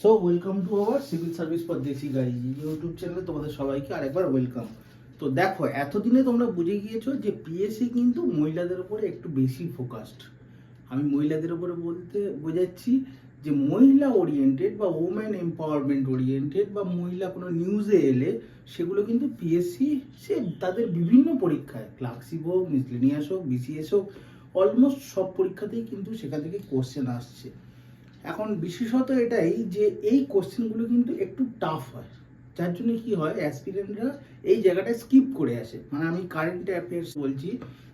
So welcome to our civil service for Desi Gaadi YouTube চ্যানেলে তোমাদের সবাইকে আরেকবার ওয়েলকাম তো দেখো, এতদিনে তোমরা বুঝে গিয়েছো যে পিএসসি কিন্তু মহিলাদের উপরে একটু বেশি ফোকাসড আমি মহিলাদের উপরে বলতে বোঝাচ্ছি যে মহিলা ওরিয়েন্টেড বা ওমেন এম্পাওয়ারমেন্ট ওরিয়েন্টেড বা মহিলা কোনো নিউজে এলে সেগুলো কিন্তু পিএসসি সে তাদের বিভিন্ন পরীক্ষায় ক্লার্কশিপ হোক মিসলেনিয়াস হোক বিসিএস হোক অলমোস্ট সব পরীক্ষাতেই কিন্তু সেখান থেকে কোশ্চেন আসছে। এখন বিশেষত এটাই যে এই কোশ্চেনগুলো কিন্তু একটু টাফ হয়। যার জন্য কি হয় অ্যাসপিরেন্টরা এই জায়গাটা স্কিপ করে আসে। মানে আমি কারেন্ট অ্যাফেয়ার্স বলছি,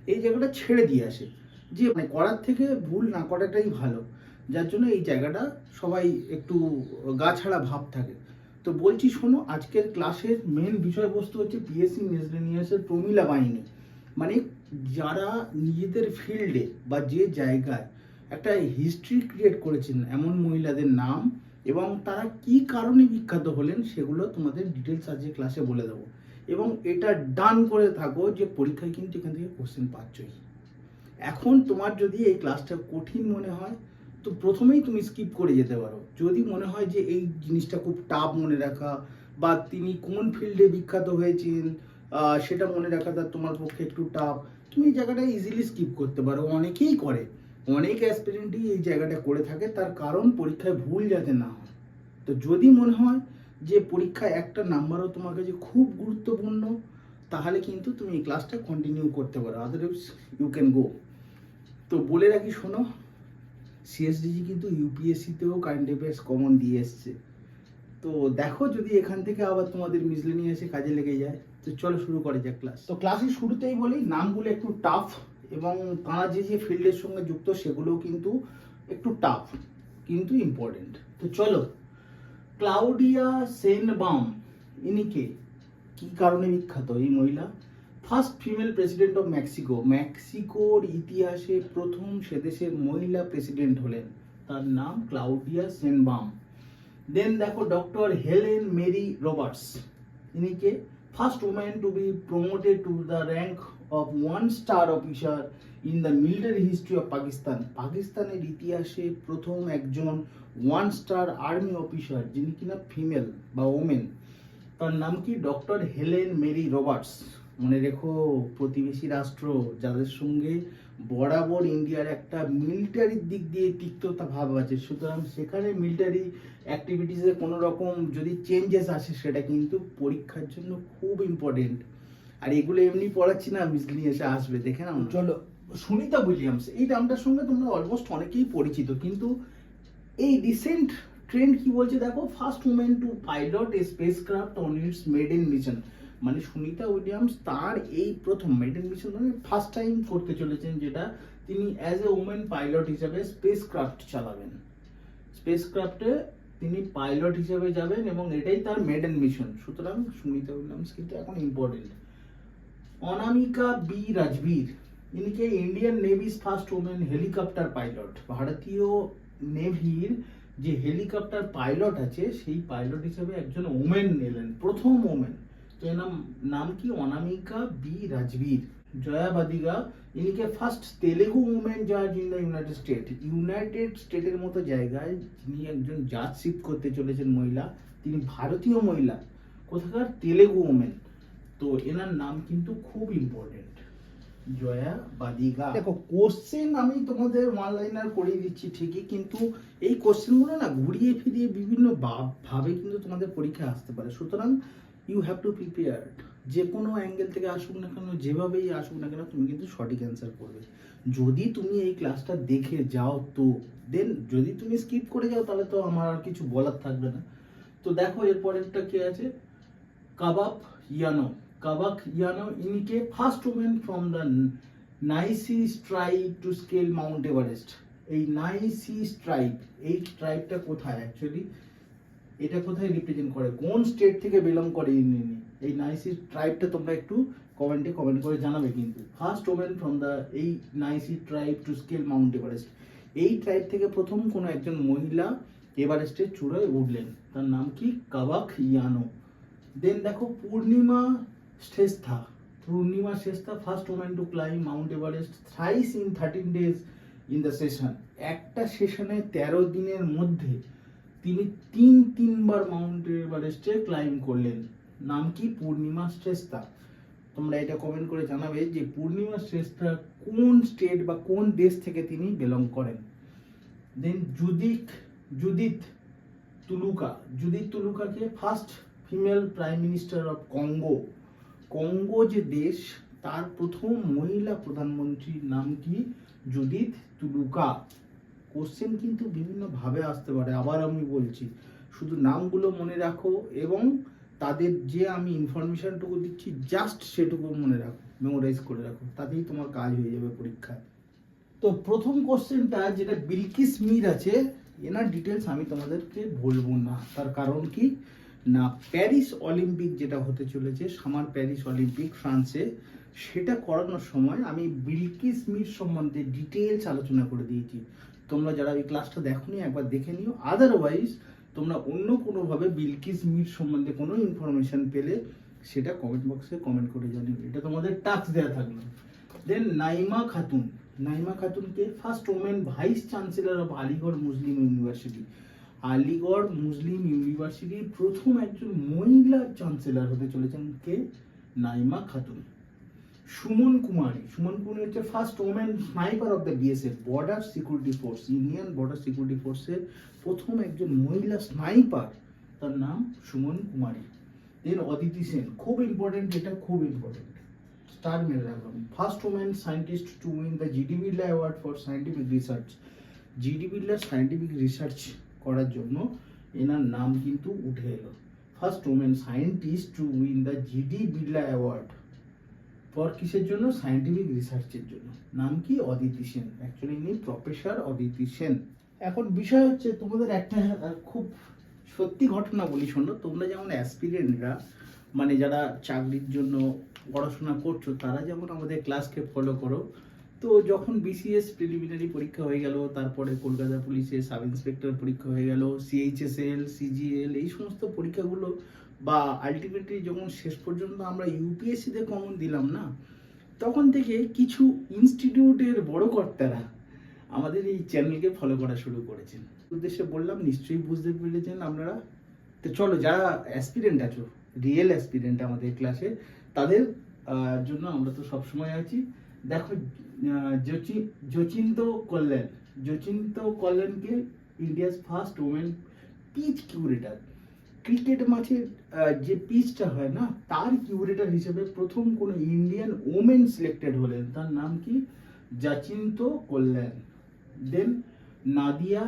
এই জায়গাটা ছেড়ে দিয়ে আসে। যে মানে করার থেকে ভুল না করাটাই ভালো। যার জন্য এই জায়গাটা সবাই একটু গা ছাড়া ভাব থাকে। তো বলছি, শোনো, আজকের ক্লাসের মেন বিষয়বস্তু হচ্ছে পিএসসি মিসলেনিয়াসের প্রমিলা বাহিনী। মানে যারা নিজেদের ফিল্ডে বা যে জায়গায় একটা হিস্ট্রি ক্রিয়েট করেছেন এমন মহিলাদের নাম এবং তারা কি কারণে বিখ্যাত হলেন সেগুলো তোমাদের ডিটেলস আজকে ক্লাসে বলে দেবো। এবং এটা ডান করে থাকো যে পরীক্ষায় কিন্তু এখান থেকে কোশ্চেন পাচ্ছই। এখন তোমার যদি এই ক্লাসটা কঠিন মনে হয়, তো প্রথমেই তুমি স্কিপ করে যেতে পারো। যদি মনে হয় যে এই জিনিসটা খুব টাফ মনে রাখা বা তিনি কোন ফিল্ডে বিখ্যাত হয়েছেন সেটা মনে রাখা তার তোমার পক্ষে একটু টাফ তুমি এই জায়গাটা ইজিলি স্কিপ করতে পারো। অনেকেই করে। অনেক অ্যাসপিরেন্টই এই জায়গাটা করে থাকে, তার কারণ পরীক্ষায় ভুল যাতে না হয়। তো যদি মনে হয় যে পরীক্ষায় একটা নাম্বারও তোমার কাছে খুব গুরুত্বপূর্ণ, তাহলে কিন্তু তুমি এই ক্লাসটা কন্টিনিউ করতে পারো। আদারওয়াইজ ইউ ক্যান গো তো বলে রাখি, শোনো সিএসডিজি কিন্তু ইউপিএসসিতেও কারেন্ট অ্যাফেয়ার্স কমন দিয়ে এসছে। তো দেখো যদি এখান থেকে আবার তোমাদের মিসলেনিয়াসে কাজে লেগে যায়, তো চলো শুরু করে যাক ক্লাস তো ক্লাসের শুরুতেই বলি, নামগুলো একটু টাফ এবং তারা যে যে ফিল্ডের সঙ্গে যুক্ত, সেগুলোও কিন্তু একটু টাফ কিন্তু ইম্পর্টেন্ট তো চলো, ক্লাউডিয়া সেনবাম ইনি কে? কি কারণে বিখ্যাত এই মহিলা? First female president of Mexico মেক্সিকোর ইতিহাসে প্রথম সে দেশের মহিলা প্রেসিডেন্ট হলেন। তার নাম ক্লাউডিয়া সেনবাম দেন দেখো ডক্টর হেলেন মেরি রবার্টস ইনি কে? First woman to be promoted to the rank of one star officer in the military history of Pakistan পাকিস্তানের ইতিহাসে প্রথম একজন ওয়ান স্টার আর্মি অফিসার যিনি কিনা ফিমেল বা ওমেন তার নাম কি? ডক্টর হেলেন মেরি রবার্টস মনে রেখো, প্রতিবেশী রাষ্ট্র, যাদের সঙ্গে বরাবর ইন্ডিয়ার একটা মিলিটারির দিক দিয়ে তিক্ততা ভাব আছে। সুতরাং সেখানে মিলিটারি অ্যাক্টিভিটিসে কোনো রকম যদি চেঞ্জেস আসে, সেটা কিন্তু পরীক্ষার জন্য খুব ইম্পর্টেন্ট আর এগুলো এমনি পড়াচ্ছি না মিসলি এসে আসবে, দেখে না। চলো, সুনিতা উইলিয়ামস, এই নামটার সঙ্গে তোমরা অলমোস্ট অনেকেই পরিচিত, কিন্তু এই রিসেন্ট ট্রেন্ড কি বলছে দেখো? First women to pilot a spacecraft on its maiden mission মানে সুনিতা উইলিয়ামস তার এই প্রথম মেডেন মিশন মানে ফার্স্ট টাইম করতে চলেছেন, যেটা তিনি অ্যাজ এ উমেন পাইলট হিসাবে স্পেস ক্রাফট চালাবেন। স্পেস ক্রাফটে তিনি পাইলট হিসেবে যাবেন এবং এটাই তার মেডেন মিশন সুতরাং সুনিতা উইলিয়ামস কিন্তু এখন important Anamika B Rajveer, ইনিকে Indian navy's first women helicopter pilot ভারতীয় নেভির যে হেলিকপ্টার পাইলট আছে, সেই পাইলট হিসেবে একজন ওমেন এলেন প্রথম ওমেন তো এর নাম নাম কি? অনামিকা বি রাজবীর। জয়া বাদিগা, ইনিকে ফার্স্ট তেলেগু উমেন জাজ in the United States United স্টেটের মতো জায়গায় যিনি একজন জাজশিপ করতে চলেছেন মহিলা, তিনি ভারতীয় মহিলা, কোথাকার? তেলেগু ওমেন তো এনার নাম কিন্তু খুব ইম্পর্টেন্ট জয়া বাদিগা। দেখো কোশ্চেন আমি তোমাদের ওয়ান লাইনার করিয়ে দিচ্ছি ঠিকই, কিন্তু এই কোশ্চেনগুলো না ঘুরিয়ে ফিরিয়ে বিভিন্ন ভাব- কিন্তু তোমাদের পরীক্ষায় আসতে পারে। সুতরাং ইউ হ্যাভ টু প্রিপেয়ার্ড যে কোনো অ্যাঙ্গেল থেকে আসুক না কেন, যেভাবেই আসুক না কেন, তুমি কিন্তু সঠিক অ্যান্সার করবে। যদি তুমি এই ক্লাসটা দেখে যাও তো দেন যদি তুমি স্কিপ করে যাও, তাহলে তো আমার আর কিছু বলার থাকবে না। তো দেখো, এরপরেরটা কে আছে? কাবাব Yano Kabak Yano ইনিকে first women from the Nyishi tribe to scale Mount Everest এই নাইসি স্ট্রাইব এই ট্রাইবটা কোথায় অ্যাকচুয়ালি এটা কোথায় রিপ্রেজেন্ট করে? কোন স্টেট থেকে বিলং করে ইনি? এই নাইসি ট্রাইবটা তোমরা একটু কমেন্টে কমেন্ট করে জানাবে কিন্তু। ফার্স্ট ওমেন ফ্রম দ্য এই Nyishi tribe to scale Mount Everest এই ট্রাইব থেকে প্রথম কোনো একজন মহিলা এভারেস্টের চূড়ায় উঠলেন। তার নাম কি? কাবাক ইয়ানো দেন দেখো, Purnima Shrestha. Purnima Shrestha first women to climb Mount Everest thrice in thirteen days in the session একটা সেশনে তেরো দিনের মধ্যে তিনি তিন, তিনবার মাউন্ট এভারেস্টে ক্লাইম করলেন। নাম কি? পূর্ণিমা শ্রেষ্ঠা। তোমরা এটা কমেন্ট করে জানাবে যে পূর্ণিমা শ্রেষ্ঠা কোন স্টেট বা কোন দেশ থেকে তিনি বিলং করেন। Then Judith Judith Tuluka Judith তুলুকাকে first female prime minister of Congo Congo যে দেশ, তার প্রথম মহিলা প্রধানমন্ত্রীর নাম কি? জুদিত তুলুকা। কোশ্চেন কিন্তু বিভিন্ন ভাবে আসতে পারে, আবার আমি বলছি। শুধু নামগুলো মনে রাখো এবং তাদের যে আমি ইনফরমেশনটুকু দিচ্ছি জাস্ট সেটুকু মনে রাখো মেমোরাইজ করে রাখো, তাতেই তোমার কাজ হয়ে যাবে পরীক্ষায়। তো প্রথম কোশ্চেনটা যেটা বিলকিস মির আছে, এনার ডিটেলস আমি তোমাদেরকে বলব না। তার কারণ কি? না, প্যারিস অলিম্পিক যেটা হতে চলেছে, সামার প্যারিস অলিম্পিক, ফ্রান্সে, সেটা করানোর সময় আমি বিলকিস মির সম্বন্ধে ডিটেলস আলোচনা করে দিয়েছি। তোমরা যারা এই ক্লাসটা দেখোনি, একবার দেখে নিও। আদারওয়াইজ তোমরা অন্য কোনোভাবে বিলকিস মির সম্বন্ধে কোনো ইনফরমেশন পেলে সেটা কমেন্ট বক্সে কমেন্ট করে জানিও। এটা তোমাদের টাস্ক দেওয়া থাকল। Then Naima Khatun. Naima খাতুনকে first women vice chancellor of Aligarh Muslim University Aligarh Muslim ইউনিভার্সিটির প্রথম একজন মহিলা চ্যান্সেলর হতে চলেছেন কে? নাইমা খাতুন। সুমন কুমারী। সুমন কুমারী হচ্ছে first women sniper of the BSF border security force Indian border security ফোর্সের প্রথম একজন মহিলা স্নাইপার তার নাম সুমন কুমারী। দেন অদিতি সেন। খুব ইম্পর্টেন্ট এটা খুব ইম্পর্টেন্ট স্টার রাখলাম। First women scientist to win the GD Birla award for scientific research GD বিড়লার scientific research করার জন্য এনার নাম কিন্তু উঠে এলো। First women scientist to win the GD Birla award for কিসের জন্য? সায়েন্টিফিক রিসার্চের জন্য। নাম কি? অদিতি সেন। অ্যাকচুয়ালি ইনি প্রফেসর অদিতি সেন। এখন বিষয় হচ্ছে, তোমাদের একটা খুব সত্যি ঘটনা বলি শোনো। তোমরা যেমন অ্যাসপিরেন্টরা মানে যারা চাকরির জন্য পড়াশোনা করছ, তারা যেমন আমাদের ক্লাসকে ফলো করো তো যখন বিসিএস প্রিলিমিনারি পরীক্ষা হয়ে গেল, তারপরে কলকাতা পুলিশের সাব ইন্সপেক্টর পরীক্ষা হয়ে গেল সিএইচএসএল সিজিএল এই সমস্ত পরীক্ষাগুলো বা আলটিমেটলি যখন শেষ পর্যন্ত আমরা ইউপিএসসিতে কমন দিলাম না, তখন থেকে কিছু ইনস্টিটিউটের বড় কর্তারা আমাদের এই চ্যানেলকে ফলো করা শুরু করেছেন। উদ্দেশ্যে বললাম, নিশ্চয়ই বুঝতে পেরেছেন আপনারা। তো চলো, যারা অ্যাসপিরেন্ট আছো রিয়েল অ্যাসপিরেন্ট আমাদের ক্লাসে তাদের জন্য আমরা তো সবসময় আছি। দেখো Jacintha Kalyan Jacintha কল্যাণকে India's first women pitch curator cricket ah, যে পিচটা হয় না তার কিউরেটার হিসেবে প্রথম কোনো ইন্ডিয়ান ওমেন সিলেক্টেড হলেন। তার নাম কি? Jacintha Kalyan. Then Nadia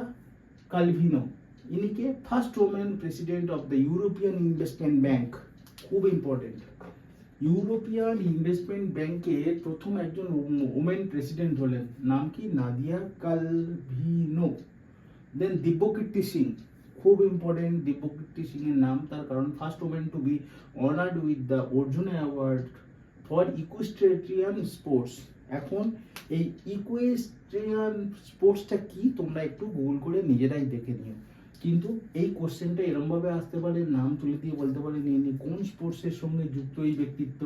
Calvino. ইনিকে first women president of the European Investment Bank খুব ইম্পর্টেন্ট ইউরোপিয়ান ইনভেস্টমেন্ট ব্যাংকের প্রথম একজন ওমেন প্রেসিডেন্ট হলেন। নাম কি? নাদিয়া কালভিনো। দেন দিব্যকীর্তি সিং। খুব ইম্পর্টেন্ট দিব্যকীর্তি সিং এর নাম। তার কারণ first women to be honoured with the Arjun award for equestrian sports এখন এই ইকুয়েস্ট্রিয়ান স্পোর্টসটা কি? তোমরা একটু গুগল করে নিজেরাই দেখে নিও। কিন্তু এই কোশ্চেনটা এরমভাবে আসতে পারে, নাম তুলে দিয়ে বলতে পারে, নিয়ে কোন স্পোর্টসের সঙ্গে যুক্ত এই ব্যক্তিত্ব?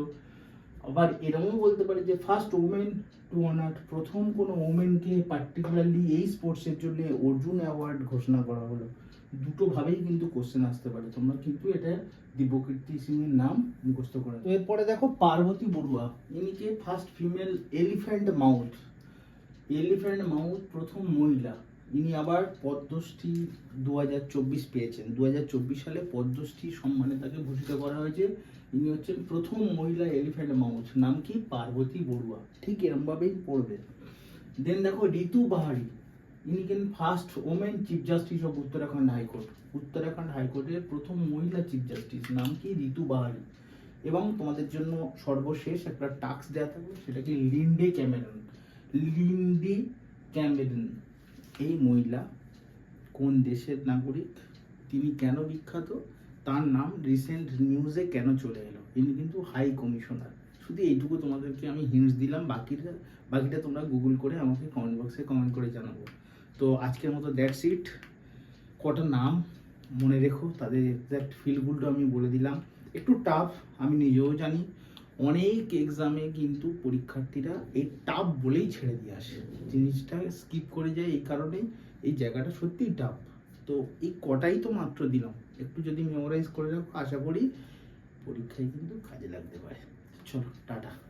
আবার এরমও বলতে পারে যে ফার্স্ট ওমেন টু অনার প্রথম কোনো ওমেনকে পার্টিকুলারলি এই স্পোর্টসের জন্য অর্জুন অ্যাওয়ার্ড ঘোষণা করা হলো। দুটো ভাবেই কিন্তু কোশ্চেন আসতে পারে। তোমরা কিন্তু এটা দিব্যকীর্তি সিং এর নাম মুখস্থ করে তো এরপরে দেখো Parbati Barua. ইনিকে first female elephant mahout elephant mahout প্রথম মহিলা। ইনি আবার পদ্মশ্রী দু হাজার চব্বিশ পেয়েছেন। দু হাজার চব্বিশ সালে পদ্মশ্রী সম্মানে তাকে ভূষিত করা হয়েছে। ইনি হচ্ছেন প্রথম মহিলা এলিফ্যান্ট মাউথ নাম কি? পার্বতী বড়ুয়া। ঠিক এরমভাবেই পড়বে। দেন দেখো, ঋতু বাহারি। ইনি কেন first women chief justice of Uttarakhand high court. Uttarakhand হাইকোর্টের প্রথম মহিলা চিফ জাস্টিস নাম কি? ঋতু বাহারি। এবং তোমাদের জন্য সর্বশেষ একটা টাস্ক দেওয়া থাকবে, সেটা কি? Lindy Cameron. Lindy Cameron. এই মহিলা কোন দেশের নাগরিক? তিনি কেন বিখ্যাত? তার নাম রিসেন্ট নিউজে কেন চলে এলো? ইনি কিন্তু হাই কমিশনার শুধু এইটুকু তোমাদেরকে আমি হিন্টস দিলাম, বাকিটা বাকিটা তোমরা গুগল করে আমাকে কমেন্ট বক্সে কমেন্ট করে জানাব। তো আজকের মতো দ্যাটস ইট কটা নাম মনে রেখো, তাদের এক্স্যাক্ট ফিলগুলো আমি বলে দিলাম। একটু টাফ আমি নিজেও জানি। অনেক এক্সামে কিন্তু পরীক্ষার্থীরা এই টাফ বলেই ছেড়ে দিয়ে আসে। জিনিসটা স্কিপ করে যায় এই কারণে এই জায়গাটা সত্যিই টাফ তো এই কটাই তো মাত্র দিলাম। একটু যদি মেমোরাইজ করে রাখো, আশা করি পরীক্ষায় কিন্তু কাজে লাগতে পারে। চলো, টাটা।